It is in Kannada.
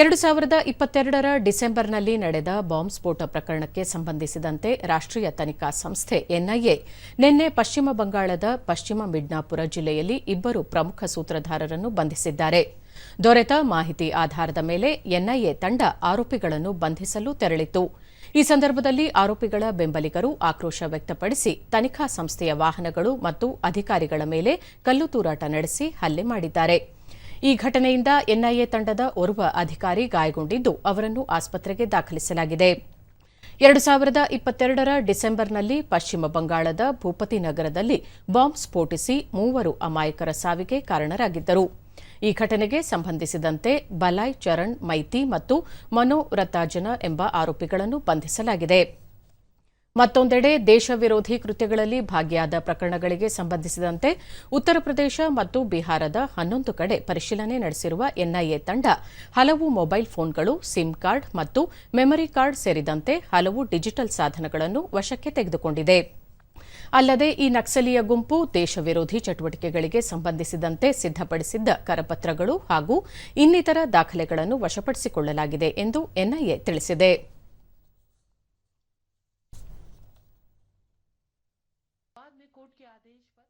ಎರಡು ಸಾವಿರದ ಇಪ್ಪತ್ತೆರಡರ ಡಿಸೆಂಬರ್ನಲ್ಲಿ ನಡೆದ ಬಾಂಬ್ ಸ್ಫೋಟ ಪ್ರಕರಣಕ್ಕೆ ಸಂಬಂಧಿಸಿದಂತೆ ರಾಷ್ಟ್ರೀಯ ತನಿಖಾ ಸಂಸ್ಥೆ ಎನ್ಐಎ, ನಿನ್ನೆ ಪಶ್ಚಿಮ ಬಂಗಾಳದ ಪಶ್ಚಿಮ ಮಿಡ್ನಾಪುರ ಜಿಲ್ಲೆಯಲ್ಲಿ ಇಬ್ಬರು ಪ್ರಮುಖ ಸೂತ್ರಧಾರರನ್ನು ಬಂಧಿಸಿದ್ದಾರೆ. ದೊರೆತ ಮಾಹಿತಿ ಆಧಾರದ ಮೇಲೆ ಎನ್ಐಎ ತಂಡ ಆರೋಪಿಗಳನ್ನು ಬಂಧಿಸಲು ತೆರಳಿತು ಈ ಸಂದರ್ಭದಲ್ಲಿ ಆರೋಪಿಗಳ ಬೆಂಬಲಿಗರು ಆಕ್ರೋಶ ವ್ಯಕ್ತಪಡಿಸಿ ತನಿಖಾ ಸಂಸ್ಥೆಯ ವಾಹನಗಳು ಮತ್ತು ಅಧಿಕಾರಿಗಳ ಮೇಲೆ ಕಲ್ಲು ತೂರಾಟ ನಡೆಸಿ ಹಲ್ಲೆ ಮಾಡಿದ್ದಾರೆ. ಈ ಘಟನೆಯಿಂದ ಎನ್ಐಎ ತಂಡದ ಓರ್ವ ಅಧಿಕಾರಿ ಗಾಯಗೊಂಡಿದ್ದು, ಅವರನ್ನು ಆಸ್ಪತ್ರೆಗೆ ದಾಖಲಿಸಲಾಗಿದೆ. ಎರಡು ಸಾವಿರದ ಇಪ್ಪತ್ತೆರಡರ ಡಿಸೆಂಬರ್ನಲ್ಲಿ ಪಶ್ಚಿಮ ಬಂಗಾಳದ ಭೂಪತಿ ನಗರದಲ್ಲಿ ಬಾಂಬ್ ಸ್ಫೋಟಿಸಿ ಮೂವರು ಅಮಾಯಕರ ಸಾವಿಗೆ ಕಾರಣರಾಗಿದ್ದರು. ಈ ಘಟನೆಗೆ ಸಂಬಂಧಿಸಿದಂತೆ ಬಲಾಯ್ ಚರಣ್, ಮೈತಿ ಮತ್ತು ಮನೋ ರತಾಜನ ಎಂಬ ಆರೋಪಿಗಳನ್ನು ಬಂಧಿಸಲಾಗಿದೆ. ಮತ್ತೊಂದೆಡೆ ದೇಶ ವಿರೋಧಿ ಕೃತ್ಯಗಳಲ್ಲಿ ಭಾಗಿಯಾದ ಪ್ರಕರಣಗಳಿಗೆ ಸಂಬಂಧಿಸಿದಂತೆ ಉತ್ತರ ಪ್ರದೇಶ ಮತ್ತು ಬಿಹಾರದ ಹನ್ನೊಂದು ಕಡೆ ಪರಿಶೀಲನೆ ನಡೆಸಿರುವ ಎನ್ಐಎ ತಂಡ ಹಲವು ಮೊಬೈಲ್ ಫೋನ್ಗಳು, ಸಿಮ್ ಕಾರ್ಡ್ ಮತ್ತು ಮೆಮರಿ ಕಾರ್ಡ್ ಸೇರಿದಂತೆ ಹಲವು ಡಿಜಿಟಲ್ ಸಾಧನಗಳನ್ನು ವಶಕ್ಕೆ ತೆಗೆದುಕೊಂಡಿದೆ. ಅಲ್ಲದೆ ಈ ನಕ್ಸಲೀಯ ಗುಂಪು ದೇಶ ವಿರೋಧಿ ಚಟುವಟಿಕೆಗಳಿಗೆ ಸಂಬಂಧಿಸಿದಂತೆ ಸಿದ್ದಪಡಿಸಿದ್ದ ಕರಪತ್ರಗಳು ಹಾಗೂ ಇನ್ನಿತರ ದಾಖಲೆಗಳನ್ನು ವಶಪಡಿಸಿಕೊಳ್ಳಲಾಗಿದೆ ಎಂದು ಎನ್ಐಎ ತಿಳಿಸಿದೆ. में कोर्ट के आदेश पर